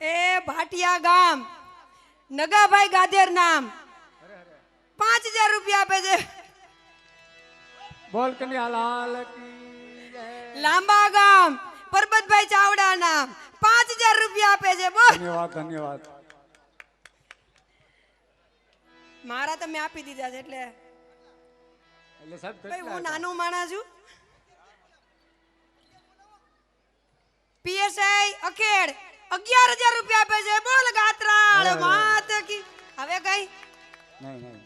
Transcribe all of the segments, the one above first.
એ ભાટિયા ગામ નગાભાઈ ગાધેર નામ. પાંચ હજાર રૂપિયા આપે છે. બોલ કન્યા લાલ લાંબા ગામ પરબતભાઈ ચાવડા નામ. પાંચ હજાર રૂપિયા આપે છે બોલ. ધન્યવાદ ધન્યવાદ. મારા તમે આપી દીધા છે એટલે. એટલે સાહેબ હું નાનું માણસ છું. પીએસઆઈ અખેડ અગિયાર હજાર રૂપિયા આપે છે. બોલ ગાત્રાળ અરે. વાત કી. હવે કઈ? નહીં નહીં.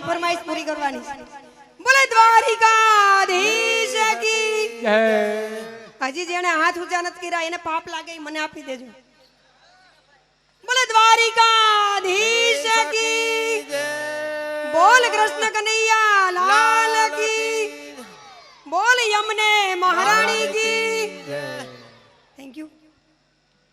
મારી ફરમાઈશ પૂરી કરવાની બોલે દ્વારિકાધીશ કી. હજી જેને હાથ ઊંચા નથી કર્યા એને પાપ લાગે મને આપી દેજો. બોલે દ્વારિકાધીશ બોલ કૃષ્ણ કનૈયા લાલ કી. બોલ યમને મહારાણી કી. Thank you